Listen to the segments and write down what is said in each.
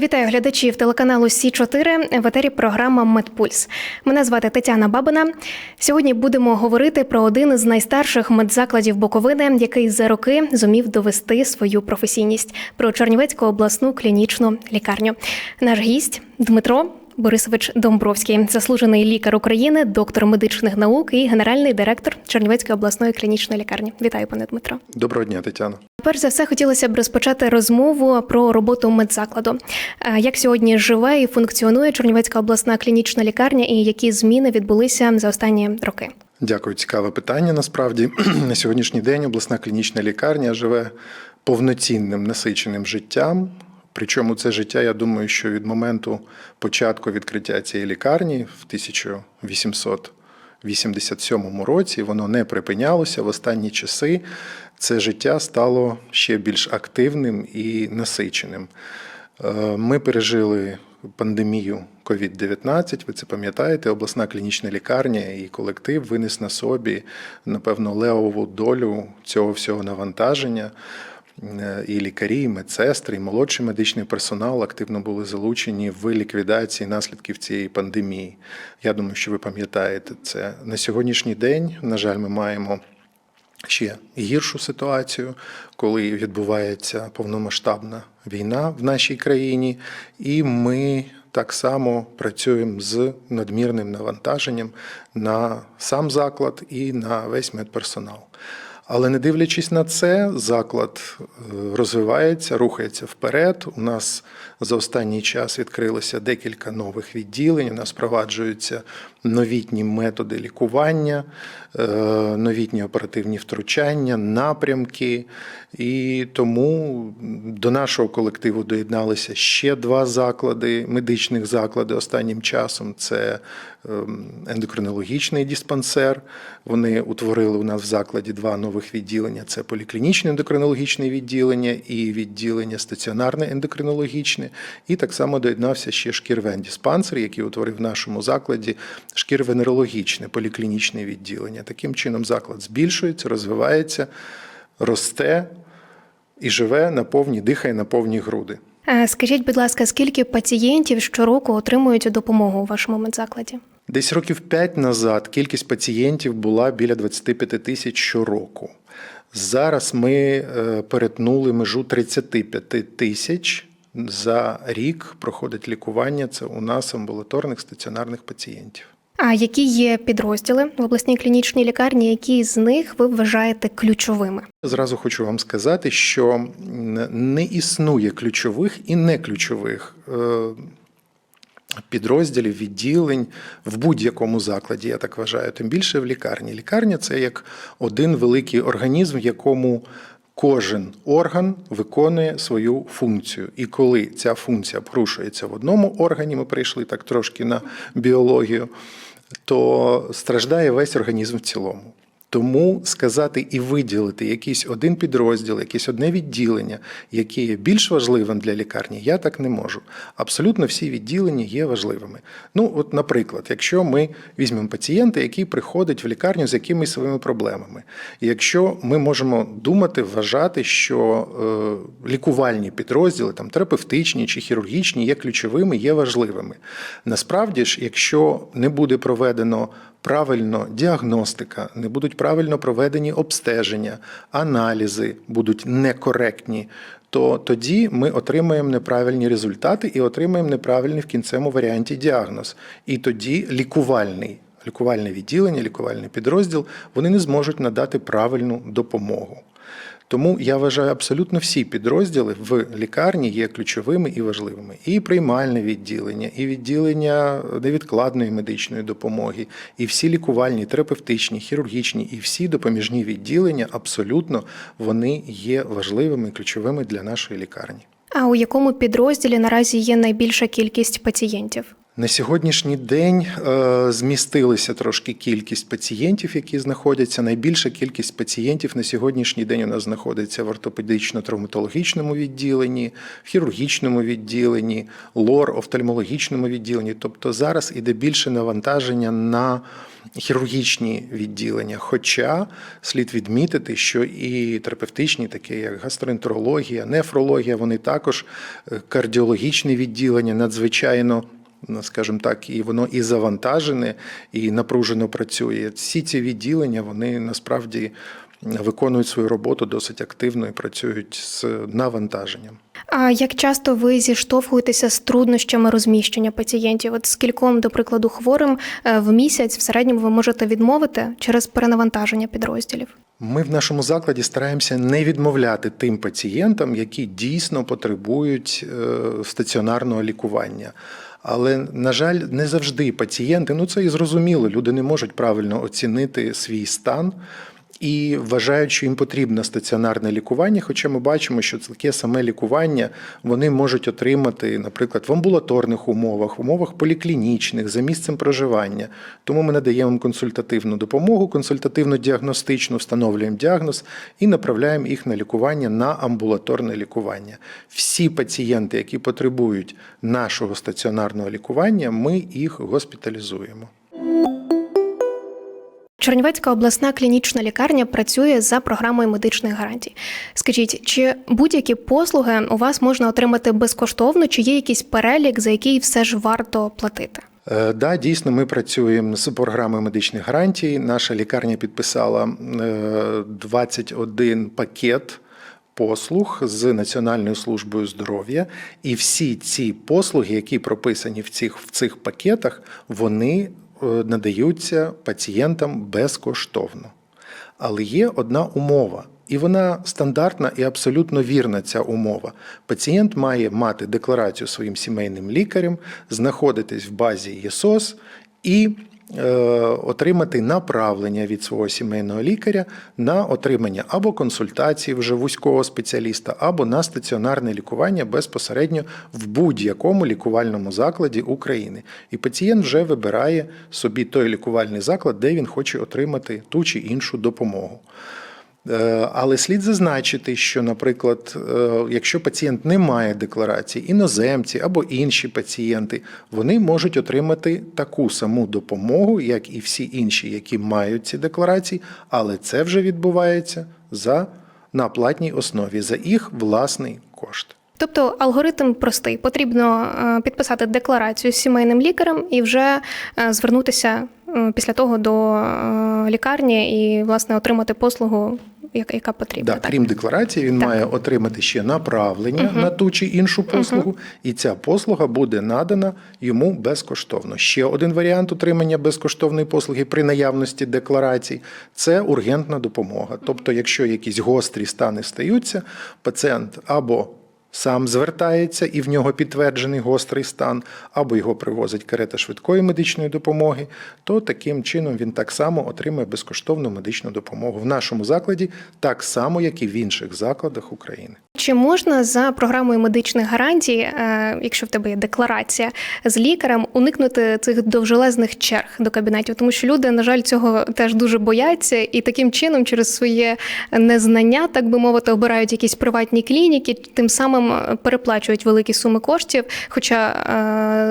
Вітаю глядачів телеканалу Сі 4 в етері програма Медпульс. Мене звати Тетяна Бабина. Сьогодні будемо говорити про один з найстарших медзакладів Буковини, який за роки зумів довести свою професійність про Чернівецьку обласну клінічну лікарню. Наш гість Дмитро. Борисович Домбровський, заслужений лікар України, доктор медичних наук і генеральний директор Чернівецької обласної клінічної лікарні. Вітаю, пане Дмитро. Доброго дня, Тетяно. Перш за все, хотілося б розпочати розмову про роботу медзакладу. Е, Як сьогодні живе і функціонує Чернівецька обласна клінічна лікарня, і які зміни відбулися за останні роки? Дякую, цікаве питання. Насправді на сьогоднішній день обласна клінічна лікарня живе повноцінним насиченим життям. Причому це життя, я думаю, що від моменту початку відкриття цієї лікарні в 1887 році воно не припинялося. В останні часи це життя стало ще більш активним і насиченим. Е, Ми пережили пандемію COVID-19, ви це пам'ятаєте, обласна клінічна лікарня і колектив винес на собі, напевно, левову долю цього всього навантаження. Е, І лікарі, і медсестри, і молодший медичний персонал активно були залучені в ліквідації наслідків цієї пандемії. Я думаю, що ви пам'ятаєте це. На сьогоднішній день, на жаль, ми маємо ще гіршу ситуацію, коли відбувається повномасштабна війна в нашій країні, і ми так само працюємо з надмірним навантаженням на сам заклад і на весь медперсонал. Але не дивлячись на це, заклад е, розвивається, рухається вперед. У нас за останній час відкрилося декілька нових відділень. У нас впроваджуються новітні методи лікування, е, новітні оперативні втручання, напрямки. І тому до нашого колективу доєдналися ще два заклади, медичних заклади останнім часом. Це ем, ендокринологічний диспансер. Вони утворили у нас в закладі два нових відділення: це поліклінічне ендокринологічне відділення і відділення стаціонарне ендокринологічне. І так само доєднався ще шкірвен диспансер, який утворив в нашому закладі шкірвенерологічне поліклінічне відділення. Таким чином заклад збільшується, розвивається, росте і живе на повні, дихає на повні груди. Е, Скажіть, будь ласка, скільки пацієнтів щороку отримують допомогу у вашому медзакладі? Десь років 5 назад кількість пацієнтів була біля 25 тисяч щороку. Зараз ми е, перетнули межу 35 тисяч. За рік проходить лікування. Це у нас амбулаторних стаціонарних пацієнтів. А які є підрозділи в обласній клінічній лікарні? Які з них ви вважаєте ключовими? Зразу хочу вам сказати, що не існує ключових і не ключових е, підрозділів, відділень в будь-якому закладі, я так вважаю, тим більше в лікарні. Лікарня це як один великий організм, в якому кожен орган виконує свою функцію. І коли ця функція порушується в одному органі, ми прийшли так трошки на біологію, то страждає весь організм в цілому. Тому сказати і виділити якийсь один підрозділ, якесь одне відділення, яке є більш важливим для лікарні, я так не можу. Абсолютно всі відділення є важливими. Ну, от, наприклад, якщо ми візьмемо пацієнта, який приходить в лікарню з якимись своїми проблемами, і якщо ми можемо думати, вважати, що е, лікувальні підрозділи, там терапевтичні чи хірургічні, є ключовими, є важливими. Насправді ж, якщо не буде проведено правильно діагностика, не будуть правильно проведені обстеження, аналізи будуть некоректні, то тоді ми отримаємо неправильні результати і отримаємо неправильний в кінцевому варіанті діагноз. І тоді лікувальний. Лікувальне відділення, лікувальний підрозділ вони не зможуть надати правильну допомогу. Тому я вважаю, абсолютно всі підрозділи в лікарні є ключовими і важливими. І приймальне відділення, і відділення невідкладної медичної допомоги, і всі лікувальні, терапевтичні, хірургічні, і всі допоміжні відділення абсолютно вони є важливими і ключовими для нашої лікарні. А у якому підрозділі наразі є найбільша кількість пацієнтів? На сьогоднішній день е, змістилася трошки кількість пацієнтів, які знаходяться. Найбільша кількість пацієнтів на сьогоднішній день у нас знаходиться в ортопедично-травматологічному відділенні, в хірургічному відділенні, лор-офтальмологічному відділенні. Тобто зараз іде більше навантаження на хірургічні відділення. Хоча слід відмітити, що і терапевтичні, такі як гастроентерологія, нефрологія, вони також е, кардіологічне відділення надзвичайно. Скажімо так, і воно і завантажене, і напружено працює. Всі ці відділення вони насправді виконують свою роботу досить активно і працюють з навантаженням. А як часто ви зіштовхуєтеся з труднощами розміщення пацієнтів? От скільком, до прикладу, хворим е, в місяць в середньому ви можете відмовити через перенавантаження підрозділів? Ми в нашому закладі стараємося не відмовляти тим пацієнтам, які дійсно потребують е, стаціонарного лікування. Але, на жаль, не завжди пацієнти, ну це і зрозуміло, люди не можуть правильно оцінити свій стан. І вважають, що їм потрібно стаціонарне лікування, хоча ми бачимо, що таке саме лікування вони можуть отримати, наприклад, в амбулаторних умовах, в умовах поліклінічних, за місцем проживання. Тому ми надаємо консультативну допомогу, консультативно-діагностичну, встановлюємо діагноз і направляємо їх на лікування на амбулаторне лікування. Всі пацієнти, які потребують нашого стаціонарного лікування, ми їх госпіталізуємо. Чернівецька обласна клінічна лікарня працює за програмою медичних гарантій. Скажіть, чи будь-які послуги у вас можна отримати безкоштовно, чи є якийсь перелік, за який все ж варто платити? Е, Да, дійсно, ми працюємо з програмою медичних гарантій. Наша лікарня підписала е, 21 пакет послуг з Національною службою здоров'я, і всі ці послуги, які прописані в цих, в цих пакетах, вони е, надаються пацієнтам безкоштовно. Але є одна умова, і вона стандартна і абсолютно вірна. Ця умова. Пацієнт має мати декларацію своїм сімейним лікарем, знаходитись в базі ЄСОС і е, отримати направлення від свого сімейного лікаря на отримання або консультації вже вузького спеціаліста, або на стаціонарне лікування безпосередньо в будь-якому лікувальному закладі України. І пацієнт вже вибирає собі той лікувальний заклад, де він хоче отримати ту чи іншу допомогу. Е, Але слід зазначити, що, наприклад, е, якщо пацієнт не має декларації, іноземці або інші пацієнти, вони можуть отримати таку саму допомогу, як і всі інші, які мають ці декларації, але це вже відбувається за на платній основі за їх власний кошт. Тобто алгоритм простий. Потрібно е, підписати декларацію з сімейним лікарем і вже звернутися після того до е, лікарні і власне отримати послугу, яка потрібна. Да, крім декларації, він Так. має отримати ще направлення на ту чи іншу послугу, і ця послуга буде надана йому безкоштовно. Ще один варіант отримання безкоштовної послуги при наявності декларацій це ургентна допомога. Тобто, якщо якісь гострі стани стаються, пацієнт або Сам звертається і в нього підтверджений гострий стан, або його привозить карета швидкої медичної допомоги, то таким чином він так само отримує безкоштовну медичну допомогу в нашому закладі, так само, як і в інших закладах України. Чи можна за програмою медичних гарантій, е, якщо в тебе є декларація з лікарем, уникнути цих довжелезних черг до кабінетів? Тому що люди, на жаль, цього теж дуже бояться, і таким чином, через своє незнання, так би мовити, обирають якісь приватні клініки, тим самим е, переплачують великі суми коштів. Хоча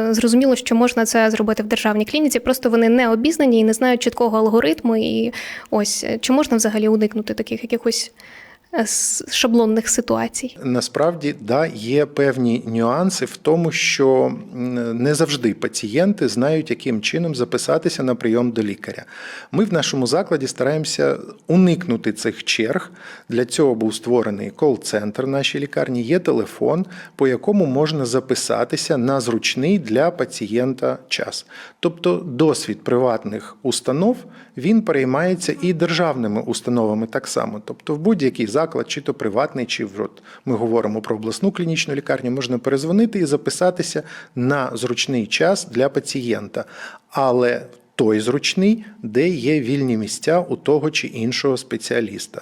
е, зрозуміло, що можна це зробити в державній клініці, просто вони не обізнані і не знають чіткого алгоритму. І ось е, чи можна взагалі уникнути таких якихось шаблонних ситуацій? Насправді, да, є певні нюанси в тому, що не завжди пацієнти знають, яким чином записатися на прийом до лікаря. Ми в нашому закладі стараємося уникнути цих черг. Для цього був створений кол-центр нашій лікарні. Є телефон, по якому можна записатися на зручний для пацієнта час. Тобто досвід приватних установ він переймається і державними установами так само. Тобто, в будь-який заклад, чи то приватний, чи в- от ми говоримо про обласну клінічну лікарню, можна перезвонити і записатися на зручний час для пацієнта. Але той зручний, де є вільні місця у того чи іншого спеціаліста.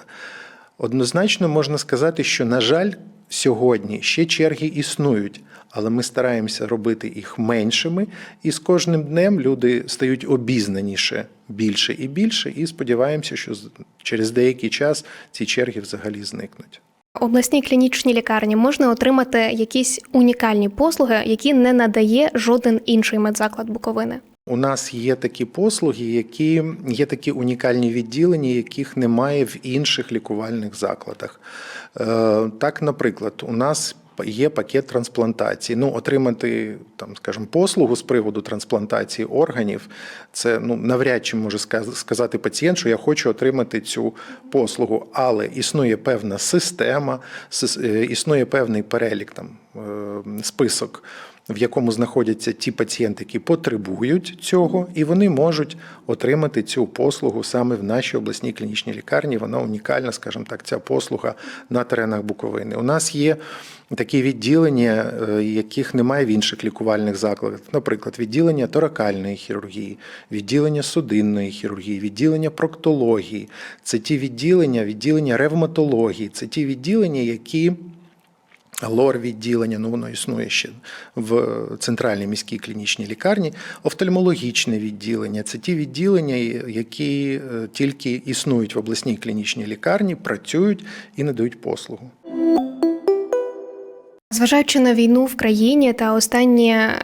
Однозначно можна сказати, що, на жаль, сьогодні ще черги існують, але ми стараємося робити їх меншими, і з кожним днем люди стають обізнаніше більше і більше, і сподіваємося, що через деякий час ці черги взагалі зникнуть. Обласній клінічній лікарні можна отримати якісь унікальні послуги, які не надає жоден інший медзаклад Буковини. У нас є такі послуги, які є такі унікальні відділення, яких немає в інших лікувальних закладах. Е, Так, наприклад, у нас є пакет трансплантації. Ну, отримати там, скажімо, послугу з приводу трансплантації органів, це ну навряд чи може сказати пацієнт, що я хочу отримати цю послугу, але існує певна система, е, існує певний перелік там е, список в якому знаходяться ті пацієнти, які потребують цього, і вони можуть отримати цю послугу саме в нашій обласній клінічній лікарні. Вона унікальна, скажімо так, ця послуга на теренах Буковини. У нас є такі відділення, е, яких немає в інших лікувальних закладах. Наприклад, відділення торакальної хірургії, відділення судинної хірургії, відділення проктології. Це ті відділення, відділення ревматології, це ті відділення, які лор відділення, ну воно існує ще в центральній міській клінічній лікарні, офтальмологічне відділення це ті відділення, які е, тільки існують в обласній клінічній лікарні, працюють і надають послугу. Зважаючи на війну в країні та останні е,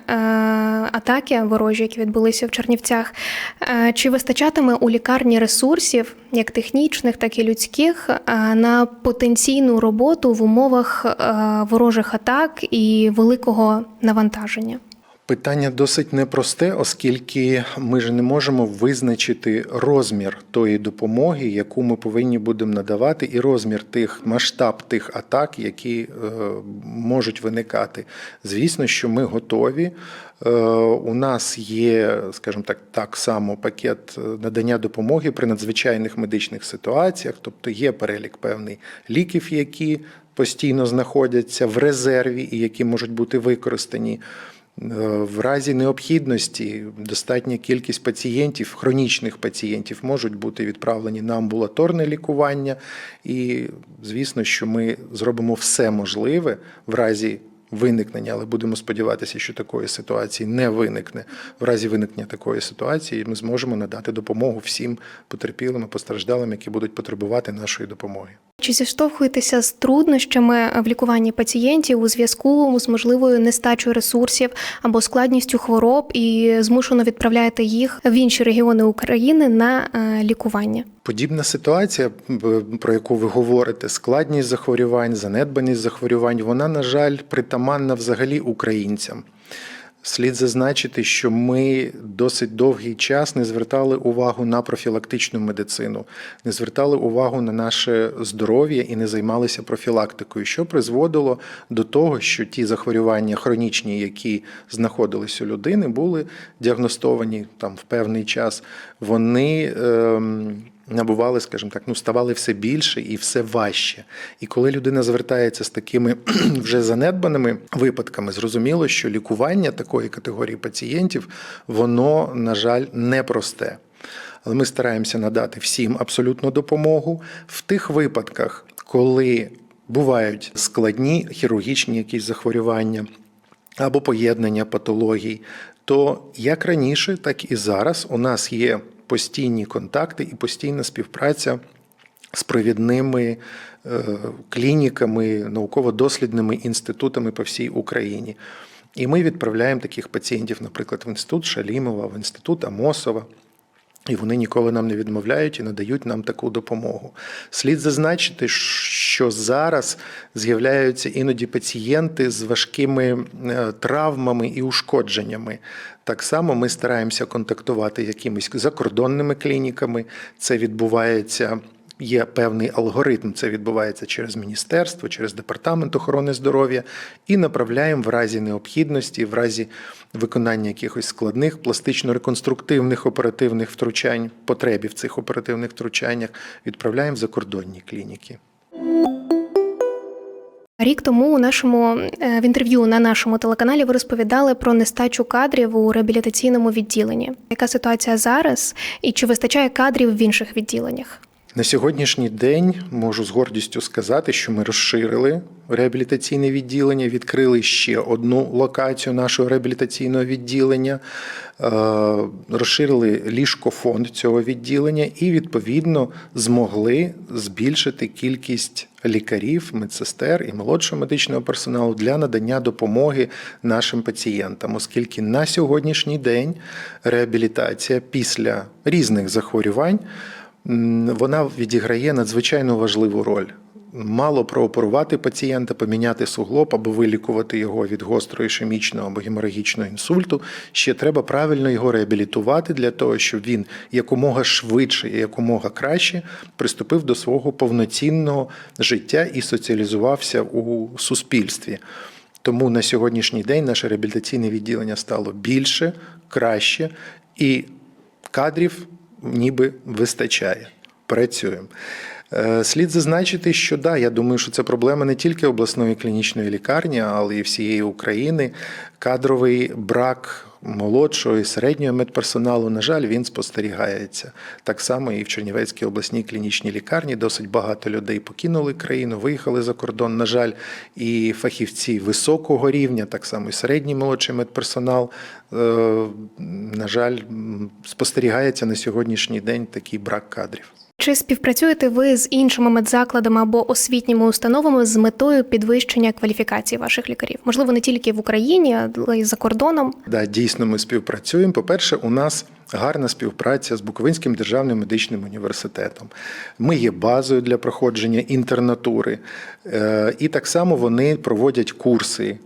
атаки ворожі, які відбулися в Чернівцях, е, чи вистачатиме у лікарні ресурсів, як технічних, так і людських, е, на потенційну роботу в умовах е, ворожих атак і великого навантаження? Питання досить непросте, оскільки ми ж не можемо визначити розмір тої допомоги, яку ми повинні будемо надавати, і розмір тих масштаб тих атак, які е, можуть виникати. Звісно, що ми готові. Е, у нас є, скажімо так, так само пакет надання допомоги при надзвичайних медичних ситуаціях, тобто є перелік певний ліків, які постійно знаходяться в резерві і які можуть бути використані. Е, В разі необхідності достатня кількість пацієнтів, хронічних пацієнтів, можуть бути відправлені на амбулаторне лікування. І звісно, що ми зробимо все можливе в разі виникнення, але будемо сподіватися, що такої ситуації не виникне. В разі виникнення такої ситуації ми зможемо надати допомогу всім потерпілим і постраждалим, які будуть потребувати нашої допомоги. Чи зіштовхуєтеся з труднощами в лікуванні пацієнтів у зв'язку з можливою нестачою ресурсів або складністю хвороб і змушено відправляєте їх в інші регіони України на е, лікування? Подібна ситуація, про яку ви говорите, складність захворювань, занедбаність захворювань, вона, на жаль, притаманна взагалі українцям. Слід зазначити, що ми досить довгий час не звертали увагу на профілактичну медицину, не звертали увагу на наше здоров'я і не займалися профілактикою, що призводило до того, що ті захворювання хронічні, які знаходились у людини, були діагностовані там в певний час. Вони ем, набували, скажімо так, ну ставали все більше і все важче. І коли людина звертається з такими вже занедбаними випадками, зрозуміло, що лікування такої категорії пацієнтів, воно, на жаль, непросте. Але ми стараємося надати всім абсолютну допомогу в тих випадках, коли бувають складні хірургічні якісь захворювання або поєднання патологій, то як раніше, так і зараз у нас є постійні контакти і постійна співпраця з провідними е, клініками, науково-дослідними інститутами по всій Україні. І ми відправляємо таких пацієнтів, наприклад, в інститут Шалімова, в інститут Амосова. І вони ніколи нам не відмовляють і надають нам таку допомогу. Слід зазначити, що зараз з'являються іноді пацієнти з важкими е, травмами і ушкодженнями. Так само ми стараємося контактувати якимись закордонними клініками. Це відбувається. Є певний алгоритм, це відбувається через міністерство, через департамент охорони здоров'я, і направляємо в разі необхідності, в разі виконання якихось складних пластично-реконструктивних оперативних втручань, потребі в цих оперативних втручаннях, відправляємо в закордонні клініки. Рік тому у нашому е, в інтерв'ю на нашому телеканалі ви розповідали про нестачу кадрів у реабілітаційному відділенні. Яка ситуація зараз і чи вистачає кадрів в інших відділеннях? На сьогоднішній день можу з гордістю сказати, що ми розширили реабілітаційне відділення, відкрили ще одну локацію нашого реабілітаційного відділення, е, розширили ліжкофонд цього відділення і, відповідно, змогли збільшити кількість лікарів, медсестер і молодшого медичного персоналу для надання допомоги нашим пацієнтам, оскільки на сьогоднішній день реабілітація після різних захворювань вона відіграє надзвичайно важливу роль. Мало прооперувати пацієнта, поміняти суглоб або вилікувати його від гострого ішемічного або геморагічного інсульту. Ще треба правильно його реабілітувати для того, щоб він якомога швидше і якомога краще приступив до свого повноцінного життя і соціалізувався у суспільстві. Тому на сьогоднішній день наше реабілітаційне відділення стало більше, краще і кадрів ніби вистачає. Працюємо. Е, Слід зазначити, що да, я думаю, що це проблема не тільки обласної клінічної лікарні, але й всієї України. Кадровий брак молодшого і середнього медперсоналу, на жаль, він спостерігається. Так само і в Чернівецькій обласній клінічній лікарні досить багато людей покинули країну, виїхали за кордон. На жаль, і фахівці високого рівня, так само і середній молодший медперсонал. е, На жаль, спостерігається на сьогоднішній день такий брак кадрів. Чи співпрацюєте ви з іншими медзакладами або освітніми установами з метою підвищення кваліфікації ваших лікарів? Можливо, не тільки в Україні, але й за кордоном. Да, дійсно, ми співпрацюємо. По-перше, у нас гарна співпраця з Буковинським державним медичним університетом. Ми є базою для проходження інтернатури, Е, і так само вони проводять курси.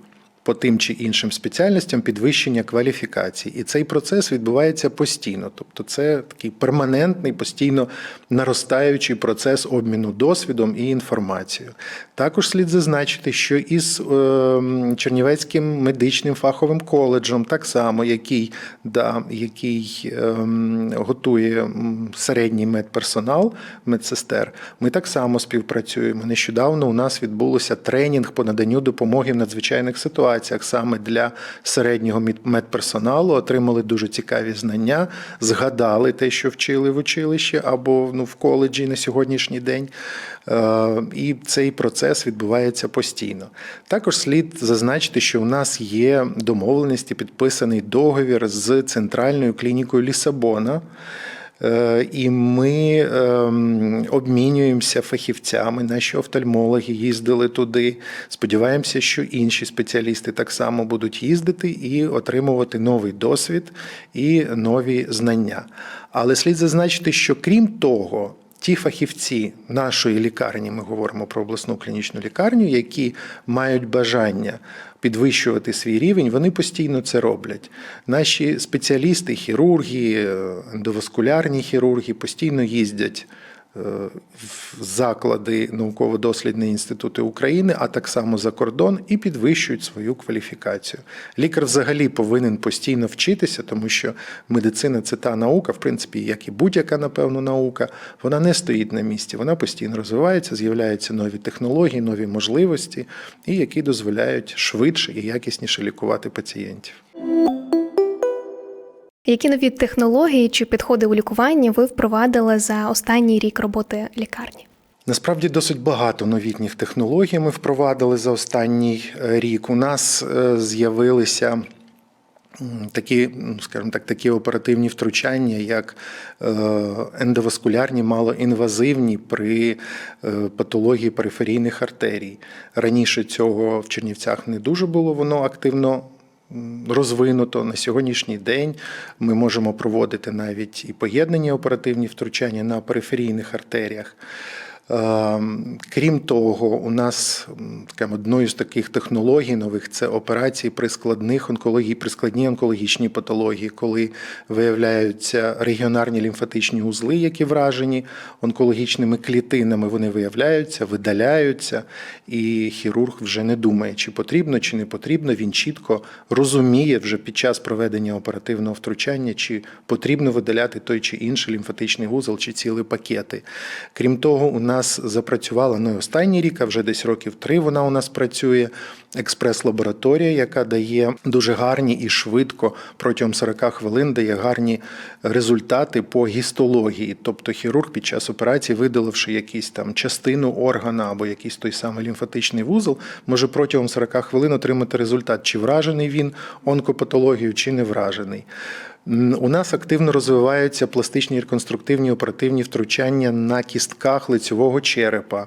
По тим чи іншим спеціальностям підвищення кваліфікації. І цей процес відбувається постійно. Тобто це такий перманентний, постійно наростаючий процес обміну досвідом і інформацією. Також слід зазначити, що із е, Чернівецьким медичним фаховим коледжем, так само, який, да, який е, готує середній медперсонал, медсестер, ми так само співпрацюємо. Нещодавно у нас відбулося тренінг по наданню допомоги в надзвичайних ситуаціях саме для середнього медперсоналу. Отримали дуже цікаві знання, згадали те, що вчили в училищі або ну, в коледжі на сьогоднішній день. Е, І цей процес відбувається постійно. Також слід зазначити, що у нас є домовленості, підписаний договір з центральною клінікою Лісабона. Е, І ми ем, обмінюємося фахівцями. Наші офтальмологи їздили туди. Сподіваємося, що інші спеціалісти так само будуть їздити і отримувати новий досвід і нові знання. Але слід зазначити, що крім того, ті фахівці нашої лікарні, ми говоримо про обласну клінічну лікарню, які мають бажання підвищувати свій рівень, вони постійно це роблять. Наші спеціалісти, хірурги, ендоваскулярні хірурги постійно їздять заклади науково-дослідні інститути України, а так само за кордон, і підвищують свою кваліфікацію. Лікар взагалі повинен постійно вчитися, тому що медицина це та наука, в принципі, як і будь-яка, напевно, наука, вона не стоїть на місці, вона постійно розвивається, з'являються нові технології, нові можливості, і які дозволяють швидше і якісніше лікувати пацієнтів. Які нові технології чи підходи у лікуванні ви впровадили за останній рік роботи лікарні? Насправді досить багато новітніх технологій ми впровадили за останній е, рік. У нас е, з'явилися такі, ну, скажімо так, такі оперативні втручання, як е, ендоваскулярні, малоінвазивні при патології периферійних артерій. Раніше цього в Чернівцях не дуже було воно активно розвинуто. На сьогоднішній день ми можемо проводити навіть і поєднані оперативні втручання на периферійних артеріях. Ем, Крім того, у нас м, одною з таких технологій нових це операції при складних онкології, при складній онкологічній патології, коли виявляються регіонарні лімфатичні узли, які вражені онкологічними клітинами, вони виявляються, видаляються, і хірург вже не думає, чи потрібно, чи не потрібно. Він чітко розуміє вже під час проведення оперативного втручання, чи потрібно видаляти той чи інший лімфатичний вузол, чи цілі пакети. Крім того, у нас нас запрацювала не останній рік, а вже десь років три вона у нас працює. Експрес-лабораторія, яка дає дуже гарні і швидко протягом 40 хвилин дає гарні результати по гістології. Тобто хірург під час операції, видаливши якісь там частину органа або якийсь той самий лімфатичний вузол, може протягом 40 хвилин отримати результат, чи вражений він онкопатологією, чи не вражений. У нас активно розвиваються пластичні реконструктивні оперативні втручання на кістках лицьового черепа.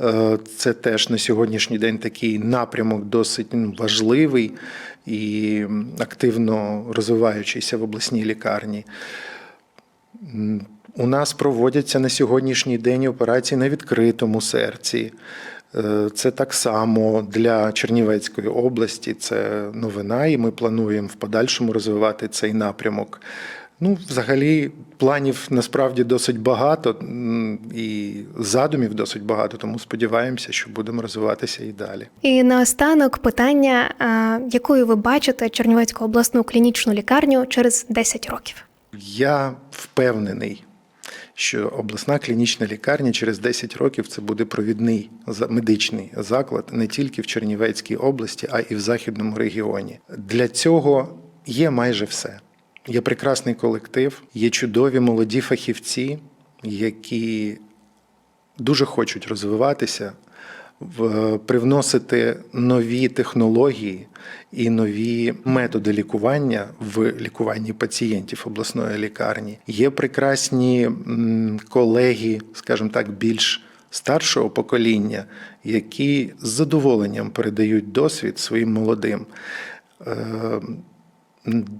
Е, Це теж на сьогоднішній день такий напрямок досить важливий і активно розвиваючийся в обласній лікарні. У нас проводяться на сьогоднішній день операції на відкритому серці. Е, Це так само для Чернівецької області. Це новина, і ми плануємо в подальшому розвивати цей напрямок. Ну, взагалі, планів насправді досить багато і задумів досить багато, тому сподіваємося, що будемо розвиватися і далі. І наостанок питання, якою ви бачите Чернівецьку обласну клінічну лікарню через 10 років? Я впевнений, що обласна клінічна лікарня через 10 років це буде провідний медичний заклад не тільки в Чернівецькій області, а і в західному регіоні. Для цього є майже все. Є прекрасний колектив, є чудові молоді фахівці, які дуже хочуть розвиватися, привносити нові технології і нові методи лікування в лікуванні пацієнтів обласної лікарні. Є прекрасні колеги, скажімо так, більш старшого покоління, які з задоволенням передають досвід своїм молодим. Е,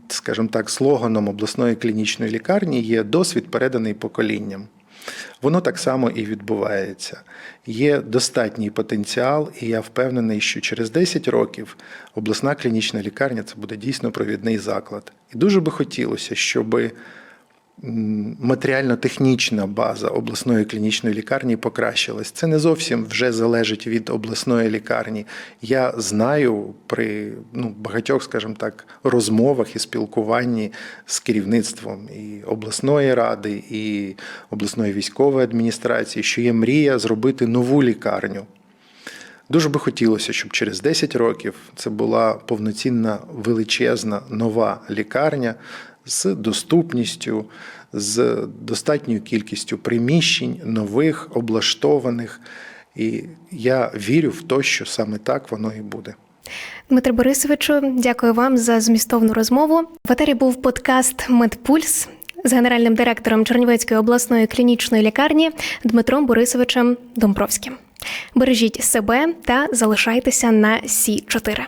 Скажімо так, слоганом обласної клінічної лікарні є досвід, переданий поколінням. Воно так само і відбувається. Є достатній потенціал, і я впевнений, що через 10 років обласна клінічна лікарня це буде дійсно провідний заклад. І дуже би хотілося, щоб матеріально-технічна база обласної клінічної лікарні покращилась. Це не зовсім вже залежить від обласної лікарні. Я знаю при ну, багатьох, скажімо так, розмовах і спілкуванні з керівництвом і обласної ради, і обласної військової адміністрації, що є мрія зробити нову лікарню. Дуже би хотілося, щоб через 10 років це була повноцінна величезна нова лікарня з доступністю, з достатньою кількістю приміщень, нових, облаштованих. І я вірю в те, що саме так воно і буде. Дмитре Борисовичу, дякую вам за змістовну розмову. В етері був подкаст Медпульс з генеральним директором Чернівецької обласної клінічної лікарні Дмитром Борисовичем Домбровським. Бережіть себе та залишайтеся на Сі 4